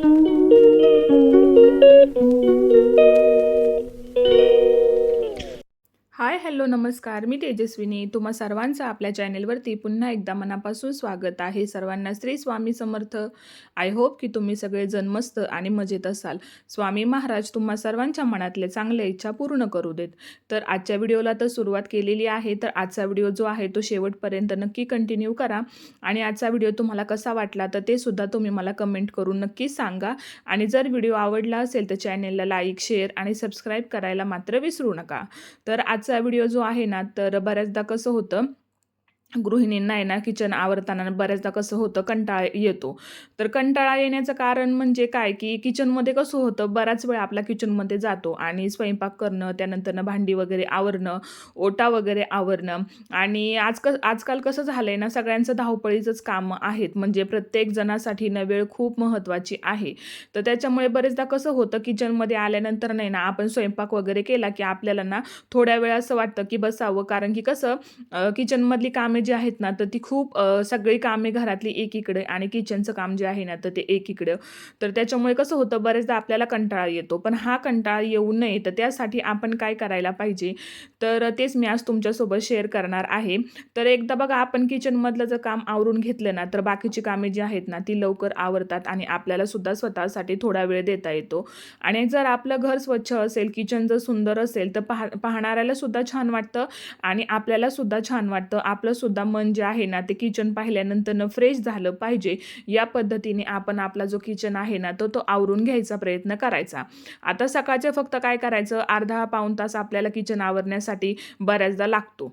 Thank you. Hi hello नमस्कार. मी तेजस्विनी. तुम्हा सर्वांचं आपल्या चॅनेलवरती पुन्हा एकदा मनापासून स्वागत आहे. सर्वांना श्री स्वामी समर्थ. आय होप की तुम्ही सगळे जन्मस्त आणि मजेत असाल. स्वामी महाराज तुम्हा सर्वांच्या मनातले चांगल्या इच्छा पूर्ण करू देत. तर आजच्या व्हिडिओला तर सुरुवात केलेली आहे. तर आजचा व्हिडिओ जो आहे तो शेवटपर्यंत नक्की कंटिन्यू करा. आणि आजचा व्हिडिओ तुम्हाला कसा वाटला तर ते सुद्धा तुम्ही मला कमेंट करून नक्की सांगा. आणि जर व्हिडिओ आवडला असेल तर चॅनेलला लाईक शेअर आणि सबस्क्राईब करायला मात्र विसरू नका. तर आजचा व्हिडिओ जो आहे ना तर बऱ्याचदा कसं होतं गृहिणींना आहे ना किचन आवरताना बऱ्याचदा कसं होतं कंटाळा येतो. तर कंटाळा येण्याचं कारण म्हणजे काय? की किचनमध्ये कसं होतं बराच वेळ आपला किचनमध्ये जातो आणि स्वयंपाक करणं त्यानंतरनं भांडी वगैरे आवरणं ओटा वगैरे आवरणं. आणि आज क आजकाल कसं झालं आहे ना सगळ्यांचं धावपळीचंच कामं आहेत. म्हणजे प्रत्येक जणासाठी ना वेळ खूप महत्त्वाची आहे. तर त्याच्यामुळे बरेचदा कसं होतं किचनमध्ये आल्यानंतर नाही ना आपण स्वयंपाक वगैरे केला की आपल्याला ना थोड्या वेळ असं वाटतं की बसावं. कारण की कसं किचनमधली कामे जी आहेत ना तर ती खूप सगळी कामे घरातली एकीकडे आणि किचनचं काम जे आहे ना तर ते एकीकडं. तर त्याच्यामुळे कसं होतं बरेचदा आपल्याला कंटाळा येतो. पण हा कंटाळा येऊ नये तर त्यासाठी आपण काय करायला पाहिजे? तर तेच मी आज तुमच्यासोबत शेअर करणार आहे. तर एकदा बघा आपण किचनमधलं जर काम आवरून घेतलं ना तर बाकीची कामे जी आहेत ना ती लवकर आवरतात आणि आपल्याला सुद्धा स्वतःसाठी थोडा वेळ देता येतो. आणि जर आपलं घर स्वच्छ असेल किचन जर सुंदर असेल तर पाह पाहणाऱ्याला सुद्धा छान वाटतं आणि आपल्याला सुद्धा छान वाटतं. आपलं सुद्धा सुद्धा मन जे आहे ना ते किचन पाहिल्यानंतर फ्रेश झालं पाहिजे. या पद्धतीने आपण आपला जो किचन आहे ना तो तो आवरून घ्यायचा प्रयत्न करायचा. आता सकाळचं फक्त काय करायचं? अर्धा पाऊण तास आपल्याला किचन आवरण्यासाठी बऱ्याचदा लागतो.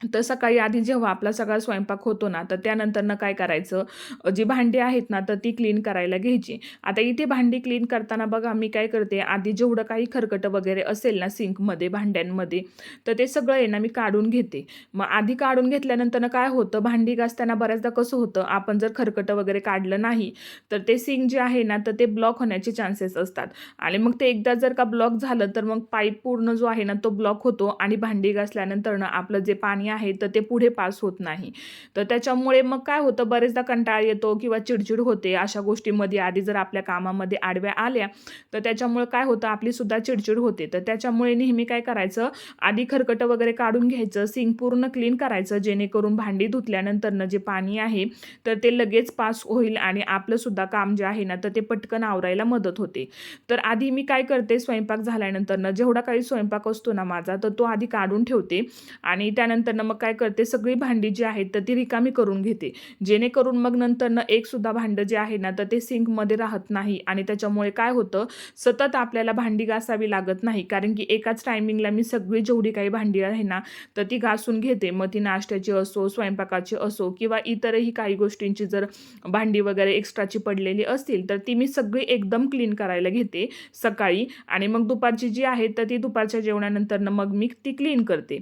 तर सकाळी आधी जेव्हा आपला सगळा स्वयंपाक होतो ना तर त्यानंतरनं काय करायचं? जी भांडी आहेत ना तर ती क्लीन करायला घ्यायची. आता इथे भांडी क्लीन करताना बघा मी काय करते? आधी जेवढं काही खरकटं वगैरे असेल ना सिंकमध्ये भांड्यांमध्ये तर ते सगळं आहे ना मी काढून घेते. मग आधी काढून घेतल्यानंतरनं काय होतं? भांडी घासताना बऱ्याचदा कसं होतं? आपण जर खरकटं वगैरे काढलं नाही तर ते सिंक जे आहे ना तर ते ब्लॉक होण्याचे चान्सेस असतात. आणि मग ते एकदा जर का ब्लॉक झालं तर मग पाईप पूर्ण जो आहे ना तो ब्लॉक होतो. आणि भांडी घासल्यानंतरनं आपलं जे पाणी आहे तर ते पुढे पास होत नाही. तर त्याच्यामुळे मग काय होतं बरेचदा कंटाळा येतो किंवा चिडचिड होते अशा गोष्टीमध्ये. आधी जर आपल्या कामामध्ये आडव्या आल्या तर त्याच्यामुळे काय होतं आपली सुद्धा चिडचिड होते. तर त्याच्यामुळे नेहमी काय करायचं आधी खरकटं वगैरे काढून घ्यायचं सिंक पूर्ण क्लीन करायचं जेणेकरून भांडी धुतल्यानंतरनं जे पाणी आहे तर ते लगेच पास होईल आणि आपलं सुद्धा काम जे आहे ना तर ते पटकन आवरायला मदत होते. तर आधी मी काय करते स्वयंपाक झाल्यानंतरनं जेवढा काही स्वयंपाक असतो ना माझा तर तो आधी काढून ठेवते. आणि त्यानंतर नंतरनं मग काय करते? सगळी भांडी जी आहेत तर ती रिकामी करून घेते. जेणेकरून मग नंतरनं एकसुद्धा भांडं जे आहे ना तर ते सिंकमध्ये राहत नाही आणि त्याच्यामुळे काय होतं? सतत आपल्याला भांडी घासावी लागत नाही. कारण की एकाच टायमिंगला मी सगळी जेवढी काही भांडी आहे ना तर ती घासून घेते. मग ती नाश्त्याची असो स्वयंपाकाची असो किंवा इतरही काही गोष्टींची जर भांडी वगैरे एक्स्ट्राची पडलेली असतील तर ती मी सगळी एकदम क्लीन करायला घेते सकाळी. आणि मग दुपारची जी आहे तर ती दुपारच्या जेवणानंतरनं मग मी ती क्लीन करते.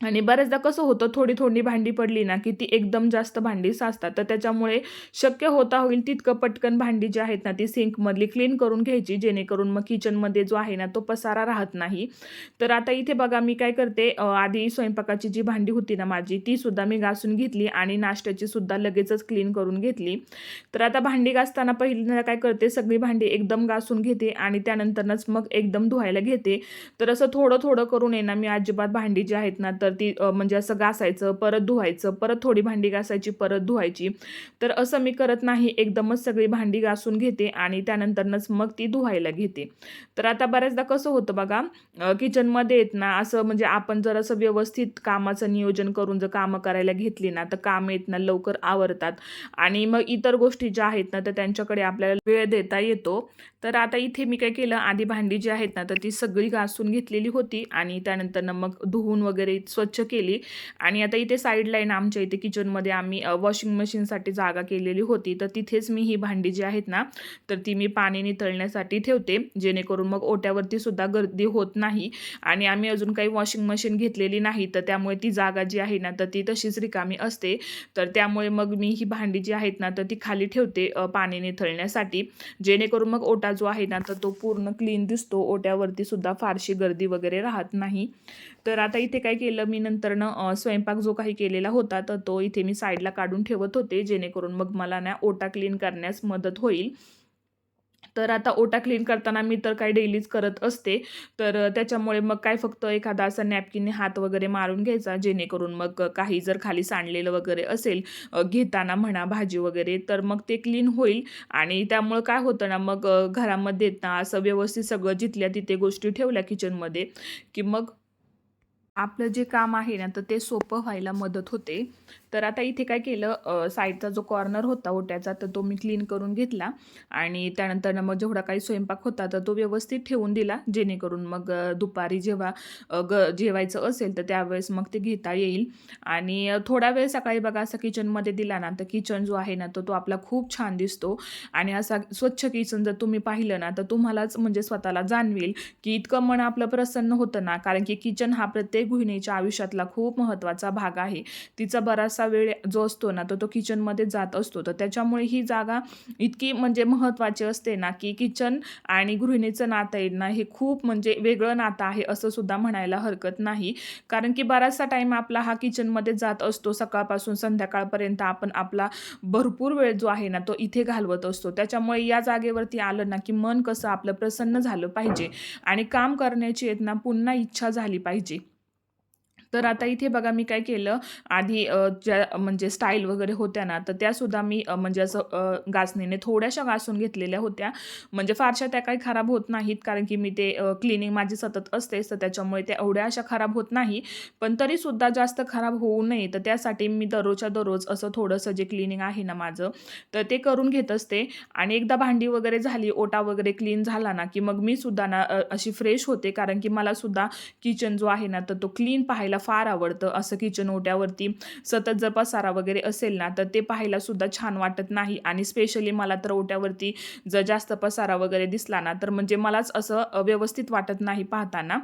आणि बऱ्याचदा कसं होतं थोडी थोडी भांडी पडली ना की ती एकदम जास्त भांडी साचतात. तर त्याच्यामुळे शक्य होता होईल तितकं पटकन भांडी जी आहेत ना ती सिंकमधली क्लीन करून घ्यायची जेणेकरून मग किचनमध्ये जो आहे ना तो पसारा राहत नाही. तर आता इथे बघा मी काय करते आधी स्वयंपाकाची जी भांडी होती ना माझी ती सुद्धा मी घासून घेतली आणि नाश्त्याची सुद्धा लगेचच क्लीन करून घेतली. तर आता भांडी घासताना पहिल्यांदा काय करते सगळी भांडी एकदम घासून घेते आणि त्यानंतरनच मग एकदम धुवायला घेते. तर असं थोडं थोडं करून आहे ना मी अजिबात भांडी जी आहेत ना तर तर ती म्हणजे असं घासायचं परत धुवायचं परत थोडी भांडी घासायची परत धुवायची. तर असं मी करत नाही एकदमच सगळी भांडी घासून घेते आणि त्यानंतरनंच मग ती धुवायला घेते. तर आता बऱ्याचदा कसं होतं बघा किचनमध्ये येत ना असं म्हणजे आपण जर असं व्यवस्थित कामाचं नियोजन करून जर कामं करायला घेतली ना तर कामं येत ना लवकर आवरतात. आणि मग इतर गोष्टी ज्या आहेत ना तर त्यांच्याकडे आपल्याला वेळ देता येतो. तर आता इथे मी काय केलं आधी भांडी जी आहेत ना तर ती सगळी घासून घेतलेली होती आणि त्यानंतरनं मग धुवून वगैरे स्वच्छ केली. आणि आता इथे साईडला आहे ना आमच्या इथे किचनमध्ये आम्ही वॉशिंग मशीनसाठी जागा केलेली होती. तर तिथेच मी ही भांडी जी आहेत ना तर ती मी पाणी नितळण्यासाठी ठेवते. जेणेकरून मग ओट्यावरती सुद्धा गर्दी होत नाही. आणि आम्ही अजून काही वॉशिंग मशीन घेतलेली नाही. तर त्यामुळे ती जागा जी आहे ना तर ती तशीच रिकामी असते. तर त्यामुळे मग मी ही भांडी जी आहेत ना तर ती खाली ठेवते पाणी निथळण्यासाठी जेणेकरून मग ओटा जो आहे ना तर तो पूर्ण क्लीन दिसतो. ओट्यावरती सुद्धा फारशी गर्दी वगैरे राहत नाही. तर आता इथे काय केलं मी नंतरनं स्वयंपाक जो काही केलेला होता तर तो इथे मी साईडला काढून ठेवत होते जेणेकरून मग मला ना ओटा क्लीन करण्यास मदत होईल. तर आता ओटा क्लीन करताना मी तर काही डेलीच करत असते तर त्याच्यामुळे मग काय फक्त एखादा असा नॅपकिनने हात वगैरे मारून घ्यायचा जेणेकरून मग काही जर खाली सांडलेलं वगैरे असेल घेताना म्हणा भाजी वगैरे तर मग ते क्लीन होईल. आणि त्यामुळं काय होतं ना मग घरामध्ये ना असं व्यवस्थित सगळं जिथल्या तिथे गोष्टी ठेवल्या किचनमध्ये की मग आपलं जे काम आहे ना तर ते सोपं व्हायला मदत होते. तर आता इथे काय केलं साईडचा जो कॉर्नर होता ओट्याचा तर तो मी क्लीन करून घेतला. आणि त्यानंतर मग जेवढा काही स्वयंपाक होता तर तो व्यवस्थित ठेवून दिला जेणेकरून मग दुपारी जेव्हा ग जेवायचं असेल तर त्यावेळेस मग ते घेता येईल. आणि थोडा वेळ सकाळी बघा असं किचनमध्ये दिला ना तर किचन जो आहे ना तर तो आपला खूप छान दिसतो. आणि असा स्वच्छ किचन जर तुम्ही पाहिलं ना तर तुम्हालाच म्हणजे स्वतःला जाणवेल की इतकं मन आपलं प्रसन्न होतं ना. कारण की किचन हा प्रत्येक गृहिणीच्या आयुष्यातला खूप महत्त्वाचा भाग आहे. तिचा बराचसा वेळ जो असतो ना तो तो किचनमध्ये जात असतो. तर त्याच्यामुळे ही जागा इतकी म्हणजे महत्त्वाची असते ना की किचन आणि गृहिणीचं नातं आहे ना हे खूप म्हणजे वेगळं नातं आहे असं सुद्धा म्हणायला हरकत नाही. कारण की बराचसा टाईम आपला हा किचनमध्ये जात असतो. सकाळपासून संध्याकाळपर्यंत आपण आपला भरपूर वेळ जो आहे ना तो इथे घालवत असतो. त्याच्यामुळे या जागेवरती आलं ना की मन कसं आपलं प्रसन्न झालं पाहिजे आणि काम करण्याची येत ना पुन्हा इच्छा झाली पाहिजे. तर आता इथे बघा मी काय केलं आधी ज्या म्हणजे स्टाईल वगैरे होत्या ना तर त्यासुद्धा मी म्हणजे असं गासणीने घासणीने थोड्याशा घासून घेतलेल्या होत्या. म्हणजे फारशा त्या काही खराब होत नाहीत कारण की मी ते क्लिनिंग माझी सतत असतेच तर त्याच्यामुळे त्या एवढ्या अशा खराब होत नाही. पण तरीसुद्धा जास्त खराब होऊ नये तर त्यासाठी मी दररोजच्या दररोज असं थोडंसं जे क्लिनिंग आहे ना माझं तर ते करून घेत असते. आणि एकदा भांडी वगैरे झाली ओटा वगैरे क्लीन झाला ना की मग मी सुद्धा ना अशी फ्रेश होते कारण की मला सुद्धा किचन जो आहे ना तर तो क्लीन पाहायला फार आवडतं. असं किचन ओट्यावरती सतत जर पसारा वगैरे असेल ना तर ते पाहायला सुद्धा छान वाटत नाही. आणि स्पेशली मला तर ओट्यावरती जर जास्त पसारा वगैरे दिसला ना तर म्हणजे मलाच असं व्यवस्थित वाटत नाही पाहताना.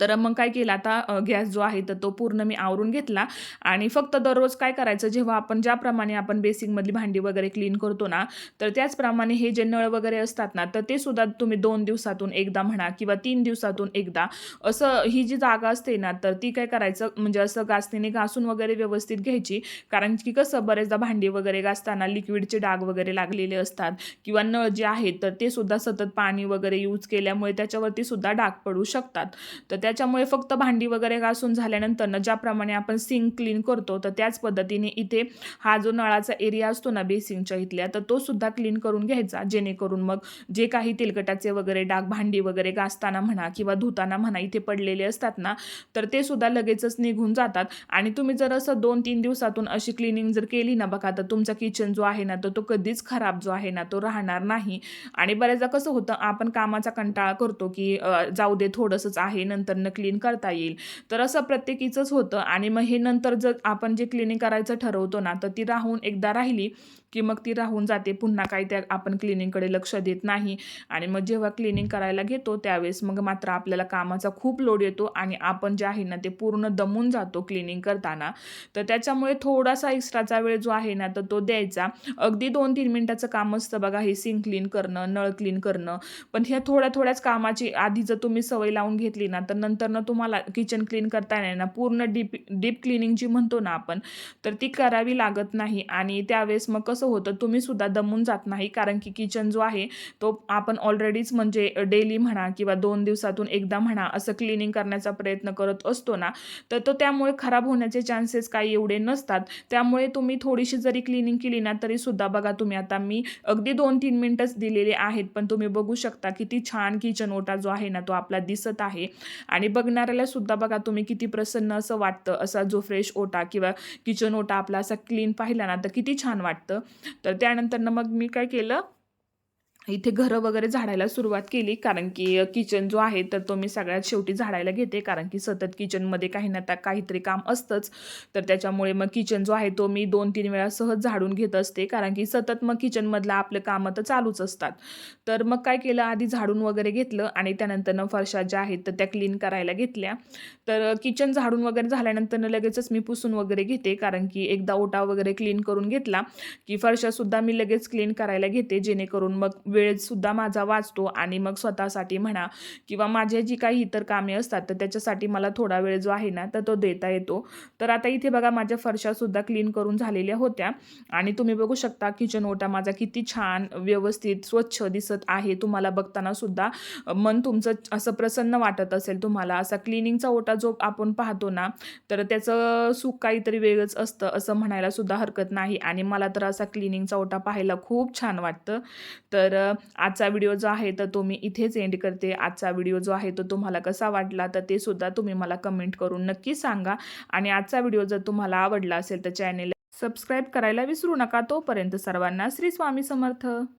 तर मग काय केलं? आता गॅस जो आहे तर तो पूर्ण मी आवरून घेतला आणि फक्त दररोज काय करायचं? जेव्हा आपण ज्याप्रमाणे आपण बेसिंगमधली भांडी वगैरे क्लीन करतो ना तर त्याचप्रमाणे हे जे नळ वगैरे असतात ना तर ते सुद्धा तुम्ही दोन दिवसातून एकदा म्हणा किंवा तीन दिवसातून एकदा असं ही जी जागा असते ना तर ती काय करायचं? म्हणजे असं घासणीने घासून वगैरे व्यवस्थित घ्यायची. कारण की कसं बरेचदा भांडी वगैरे घासताना लिक्विडचे डाग वगैरे लागलेले असतात किंवा नळ जे आहेत तर ते सुद्धा सतत पाणी वगैरे यूज केल्यामुळे त्याच्यावरती सुद्धा डाग पडू शकतात. तर त्याच्यामुळे फक्त भांडी वगैरे घासून झाल्यानंतर ना ज्याप्रमाणे आपण सिंक क्लीन करतो तर त्याच पद्धतीने इथे हा जो नळाचा एरिया असतो ना बेसिंगच्या इथल्या तर तो सुद्धा क्लीन करून घ्यायचा. जेणेकरून मग जे काही तेलकटाचे वगैरे डाग भांडी वगैरे घासताना म्हणा किंवा धुताना म्हणा इथे पडलेले असतात ना तर ते सुद्धा लगेचच निघून जातात. आणि तुम्ही जर असं दोन तीन दिवसातून अशी क्लिनिंग जर केली ना बघा तर तुमचा किचन जो आहे ना तर तो कधीच खराब जो आहे ना तो राहणार नाही. आणि बऱ्याचदा कसं होतं आपण कामाचा कंटाळा करतो की जाऊ दे थोडंसंच आहे नंतर क्लीन करता येईल. तर असं प्रत्येकीचंच होतं. आणि मग हे नंतर जर आपण जे क्लिनिंग करायचं ठरवतो ना तर ती राहून एकदा राहिली की मग ती राहून जाते. पुन्हा काही त्या आपण क्लिनिंगकडे लक्ष देत नाही. आणि मग जेव्हा क्लिनिंग करायला घेतो त्यावेळेस मग मात्र आपल्याला कामाचा खूप लोड येतो आणि आपण जे आहे ना ते पूर्ण दमून जातो क्लिनिंग करताना. तर त्याच्यामुळे थोडासा एक्स्ट्राचा वेळ जो आहे ना तर तो द्यायचा. अगदी दोन तीन मिनटाचं काम असतं बघा हे सिंक क्लीन करणं नळ क्लीन करणं. पण ह्या थोड्या थोड्याच कामाची आधी जर तुम्ही सवय लावून घेतली ना तर नंतर ना तुम्हाला किचन क्लीन करता येणार ना पूर्ण डीप डीप क्लिनिंग जी म्हणतो ना आपण तर ती करावी लागत नाही. आणि त्यावेळेस मग कसं होतं तुम्ही सुद्धा दमून जात नाही. कारण की किचन जो आहे तो आपण ऑलरेडीच म्हणजे डेली म्हणा किंवा दोन दिवसातून एकदा म्हणा असं क्लिनिंग करण्याचा प्रयत्न करत असतो ना तर तो त्यामुळे खराब होण्याचे चान्सेस काही एवढे नसतात. त्यामुळे तुम्ही थोडीशी जरी क्लिनिंग केली ना तरी सुद्धा बघा तुम्ही आता मी अगदी दोन तीन मिनटंच दिलेले आहेत. पण तुम्ही बघू शकता किती छान किचन ओटा जो आहे ना तो आपला दिसत आहे. आणि बघणाऱ्याला सुद्धा बघा तुम्ही किती प्रसन्न असं वाटतं असा जो फ्रेश ओटा किंवा किचन ओटा आपला असा क्लीन पाहिला ना तर किती छान वाटतं. तर त्यानंतर ना मग मी काय केलं इथे घरं वगैरे झाडायला सुरुवात केली कारण की किचन जो आहे तर तो मी सगळ्यात शेवटी झाडायला घेते कारण की सतत किचनमध्ये काही ना त्या काहीतरी काम असतंच. तर त्याच्यामुळे मग किचन जो आहे तो मी दोन तीन वेळा सहज झाडून घेत असते कारण की सतत मग किचनमधलं आपलं कामं तर चालूच असतात. तर मग काय केलं आधी झाडून वगैरे घेतलं आणि त्यानंतरनं फरशा ज्या आहेत तर त्या क्लीन करायला घेतल्या. तर किचन झाडून वगैरे झाल्यानंतर लगेचच मी पुसून वगैरे घेते कारण की एकदा ओटा वगैरे क्लीन करून घेतला की फरशासुद्धा मी लगेच क्लीन करायला घेते जेणेकरून मग वेळसुद्धा माझा वाचतो आणि मग स्वतःसाठी म्हणा किंवा माझे जी काही इतर कामे असतात तर त्याच्यासाठी मला थोडा वेळ जो आहे ना तर तो देता येतो. तर आता इथे बघा माझ्या फरशासुद्धा क्लीन करून झालेल्या होत्या. आणि तुम्ही बघू शकता किचन ओटा माझा किती छान व्यवस्थित स्वच्छ दिसत आहे. तुम्हाला बघताना सुद्धा मन तुमचं असं प्रसन्न वाटत असेल तुम्हाला. असा क्लिनिंगचा ओटा जो आपण पाहतो ना तर त्याचं सुख काहीतरी वेगळंच असतं असं म्हणायला सुद्धा हरकत नाही. आणि मला तर असा क्लिनिंगचा ओटा पाहायला खूप छान वाटतं. तर आजचा व्हिडिओ जो आहे तर तो मी इथेच एंड करते. आजचा व्हिडिओ जो आहे तो तुम्हाला कसा वाटला तर ते सुद्धा तुम्ही मला कमेंट करून नक्की सांगा. आणि आजचा व्हिडिओ जर तुम्हाला आवडला असेल तर चॅनेल सबस्क्राईब करायला विसरू नका. तोपर्यंत सर्वांना श्री स्वामी समर्थ.